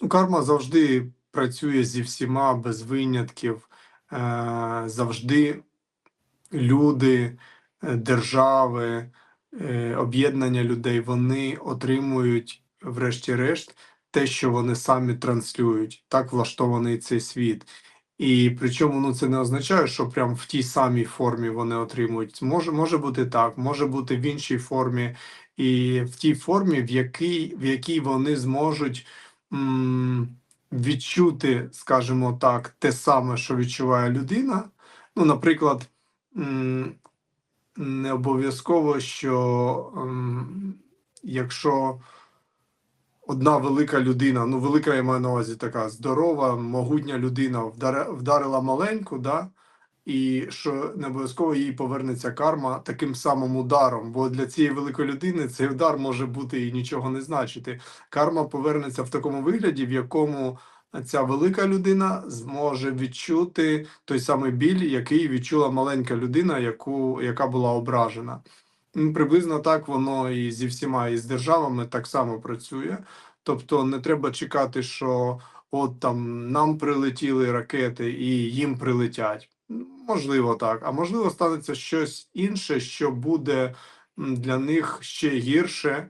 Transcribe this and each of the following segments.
Ну, карма завжди працює зі всіма без винятків. Е, завжди люди, е, держави, е, об'єднання людей вони отримують, врешті-решт, те, що вони самі транслюють. Так влаштований цей світ. І причому ну, це не означає, що прям в тій самій формі вони отримують. Може, може бути так, може бути в іншій формі, і в тій формі, в якій, в якій вони зможуть відчути, скажімо так, те саме, що відчуває людина. Ну, наприклад, не обов'язково, що якщо одна велика людина, ну велика я маю на увазі така здорова, могутня людина вдарила маленьку, да, і що не обов'язково їй повернеться карма таким самим ударом. Бо для цієї великої людини цей удар може бути і нічого не значити. Карма повернеться в такому вигляді, в якому ця велика людина зможе відчути той самий біль, який відчула маленька людина, яку, яка була ображена. Приблизно так воно і зі всіма, і з державами так само працює. Тобто не треба чекати, що от там нам прилетіли ракети і їм прилетять. Можливо, так. А можливо, станеться щось інше, що буде для них ще гірше,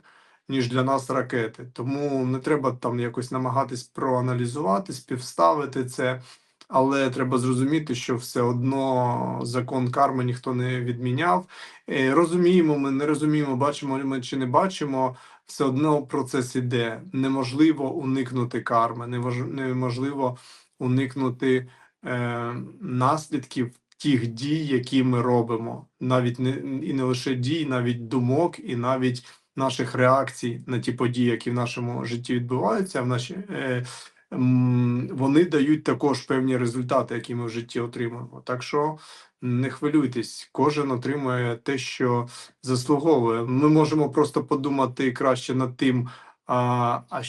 ніж для нас ракети. Тому не треба там якось намагатись проаналізувати, співставити це. Але треба зрозуміти, що все одно закон карми ніхто не відміняв. Е, Розуміємо, ми не розуміємо, бачимо ми чи не бачимо. Все одно процес іде. Неможливо уникнути карми, неможливо уникнути е, наслідків тих дій, які ми робимо. Навіть не і не лише дій, навіть думок, і навіть наших реакцій на ті події, які в нашому житті відбуваються, в наші, е, вони дають також певні результати, які ми в житті отримуємо. Так що не хвилюйтесь, кожен отримує те, що заслуговує. Ми можемо просто подумати краще над тим, а, а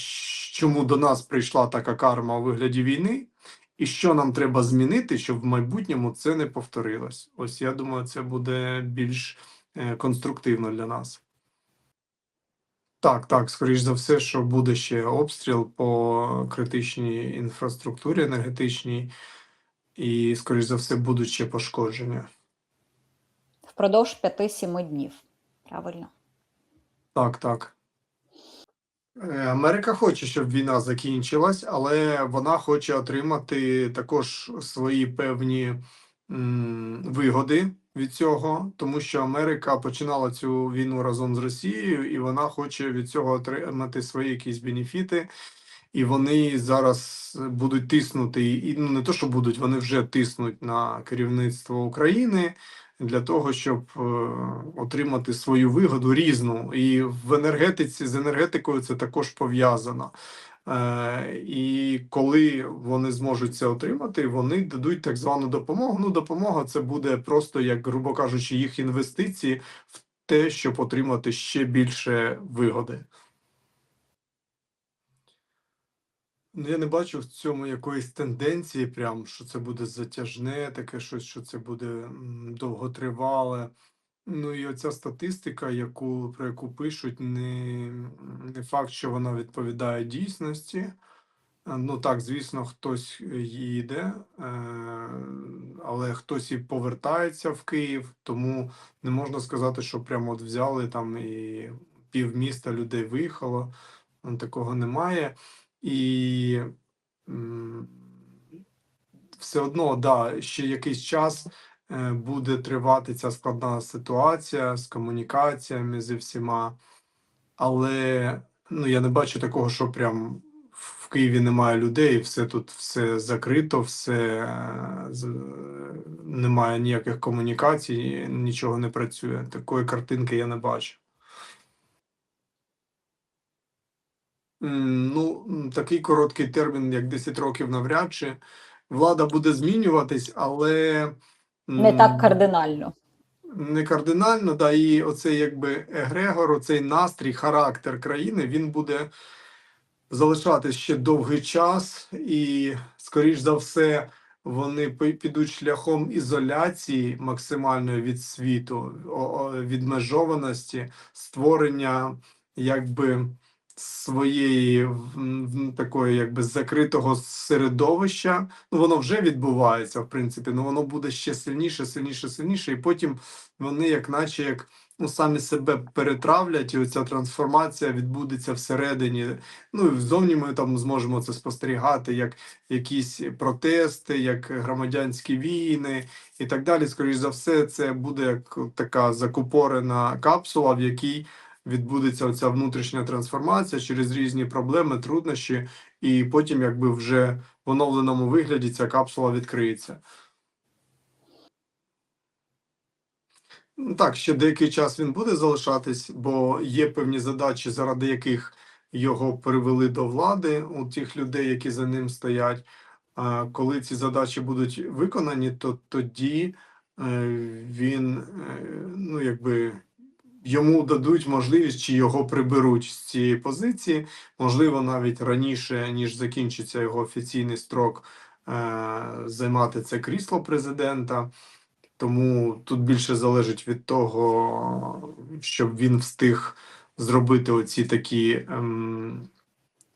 чому до нас прийшла така карма у вигляді війни, і що нам треба змінити, щоб в майбутньому це не повторилось. Ось я думаю, це буде більш е, конструктивно для нас. Так, так, скоріш за все, що буде ще обстріл по критичній інфраструктурі енергетичній, і, скоріш за все, будуть ще пошкодження. Впродовж 5-7 днів. Правильно. Так, так. Е, Америка хоче, щоб війна закінчилась, але вона хоче отримати також свої певні вигоди від цього, тому що Америка починала цю війну разом з Росією, і вона хоче від цього отримати свої якісь бенефіти. І вони зараз будуть тиснути, і ну не то, що будуть, вони вже тиснуть на керівництво України для того, щоб е, отримати свою вигоду різну. І в енергетиці з енергетикою це також пов'язано. Е, і коли вони зможуть це отримати, вони дадуть так звану допомогу. Ну, допомога це буде просто, як грубо кажучи, їх інвестиції в те, щоб отримати ще більше вигоди. Ну, я не бачу в цьому якоїсь тенденції, прям що це буде затяжне, таке щось, що це буде довготривале. Ну і оця статистика, яку, про яку пишуть, не, не факт, що вона відповідає дійсності. Е, Ну так, звісно, хтось їде, е, але хтось і повертається в Київ, тому не можна сказати, що прямо от взяли там і півміста людей виїхало. Е, Такого немає. І все одно, да, ще якийсь час е, буде тривати ця складна ситуація з комунікаціями зі всіма, але ну, я не бачу такого, що прям в Києві немає людей, все тут все закрито, все е, немає ніяких комунікацій, нічого не працює. Такої картинки я не бачу. Ну, такий короткий термін, як 10 років, навряд чи. Влада буде змінюватись, але Не так кардинально. не кардинально, да, і оцей якби егрегор, оцей настрій, характер країни, він буде залишатись ще довгий час, і, скоріш за все, вони підуть шляхом ізоляції максимальної від світу, відмежованості, створення якби своєї такої якби закритого середовища. Ну, воно вже відбувається, в принципі, ну воно буде ще сильніше, сильніше, сильніше, і потім вони, як наче як ну, самі себе перетравлять, і оця трансформація відбудеться всередині. Ну і взовні ми там зможемо це спостерігати, як якісь протести, як громадянські війни і так далі. Скоріш за все, це буде як така закупорена капсула, в якій відбудеться оця внутрішня трансформація через різні проблеми, труднощі, і потім, якби вже в оновленому вигляді ця капсула відкриється. Ну, Так, ще деякий час він буде залишатись, бо є певні задачі, заради яких його привели до влади, у тих людей, які за ним стоять. А коли ці задачі будуть виконані, то тоді е, він, е, ну якби йому дадуть можливість чи його приберуть з цієї позиції, можливо, навіть раніше, ніж закінчиться його офіційний строк е, займати це крісло президента. Тому тут більше залежить від того, щоб він встиг зробити оці такі ем,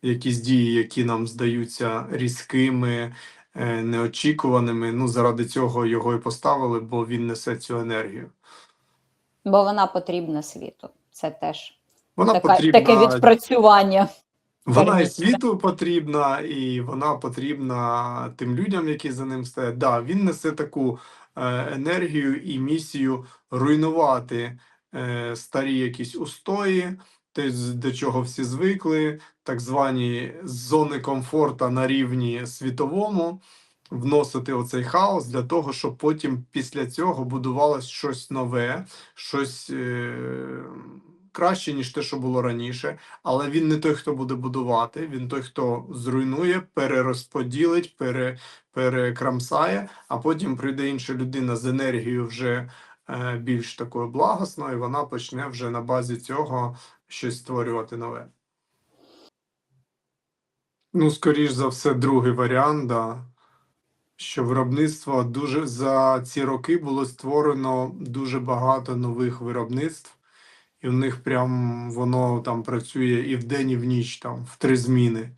якісь дії, які нам здаються різкими, е, неочікуваними. Ну, заради цього його і поставили, бо він несе цю енергію. Бо вона потрібна світу. Це теж Вона така, потрібна таке відпрацювання. Вона і світу потрібна, і вона потрібна тим людям, які за ним стоять. Да, він несе таку е, енергію і місію руйнувати е, старі якісь устої, те, до чого всі звикли, так звані зони комфорту на рівні світовому, вносити оцей хаос для того, щоб потім після цього будувалось щось нове, щось е, краще, ніж те, що було раніше але він не той, хто буде будувати, він той, хто зруйнує, перерозподілить, пере, перекрамсає, а потім прийде інша людина з енергією вже е, більш такою благосною, і вона почне вже на базі цього щось створювати нове. Ну, скоріш за все, другий варіант, да, що виробництво дуже за ці роки було створено дуже багато нових виробництв, і в них прям воно там працює і вдень, і в ніч, там, в три зміни.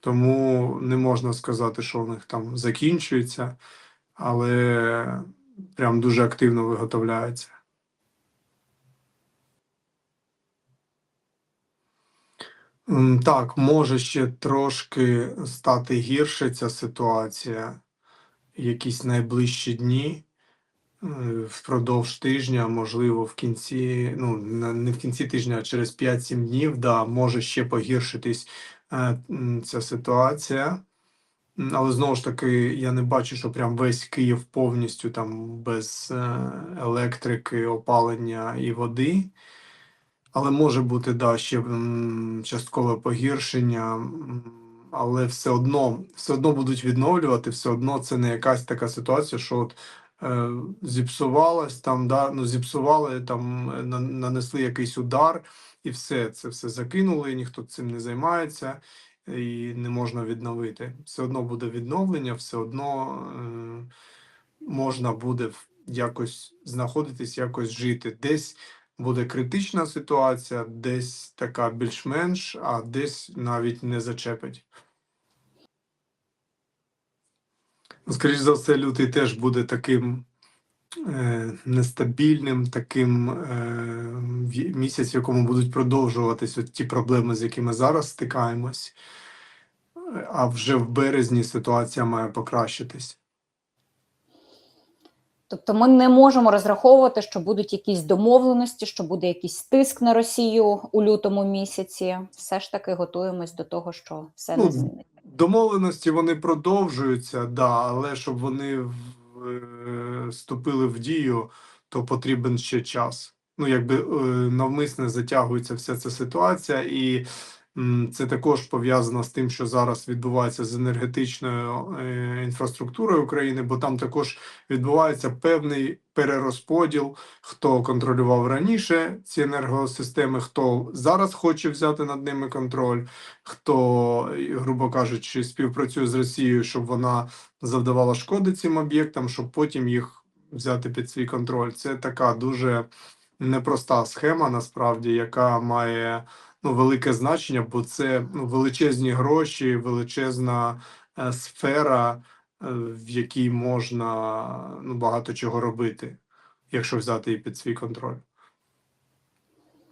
Тому не можна сказати, що в них там закінчується, але прям дуже активно виготовляється. Так, може ще трошки стати гірше ця ситуація якісь найближчі дні е, впродовж тижня, можливо, в кінці, ну не в кінці тижня, а через 5-7 днів, да, може ще погіршитись е, ця ситуація. Але знову ж таки, я не бачу, що прям весь Київ повністю там без е, електрики, опалення і води. Але може бути да, ще часткове погіршення, але все одно, все одно будуть відновлювати, все одно це не якась така ситуація, що от е, зіпсувалось там, да, ну зіпсували там, е, на- нанесли якийсь удар, і все, це все закинули, ніхто цим не займається і не можна відновити. Все одно буде відновлення, все одно е, можна буде якось знаходитись, якось жити. Десь буде критична ситуація, десь така більш-менш, а десь навіть не зачепить. Скоріше за все, лютий теж буде таким е, нестабільним, таким е, місяць, в якому будуть продовжуватись от ті проблеми, з якими зараз стикаємось. А вже в березні ситуація має покращитись. Тобто ми не можемо розраховувати, що будуть якісь домовленості, що буде якийсь тиск на Росію у лютому місяці. Все ж таки готуємось до того, що все Ну, не зміниться. Домовленості вони продовжуються, да, але щоб вони в- е, вступили в дію, то потрібен ще час. Ну, якби е, навмисне затягується вся ця ситуація, і це також пов'язано з тим, що зараз відбувається з енергетичною е, інфраструктурою України, бо там також відбувається певний перерозподіл, хто контролював раніше ці енергосистеми, хто зараз хоче взяти над ними контроль хто, грубо кажучи, співпрацює з Росією, щоб вона завдавала шкоди цим об'єктам, щоб потім їх взяти під свій контроль. Це така дуже непроста схема, насправді, яка має ну, велике значення, бо це ну, величезні гроші, величезна е, сфера, е, в якій можна ну, багато чого робити, якщо взяти її під свій контроль.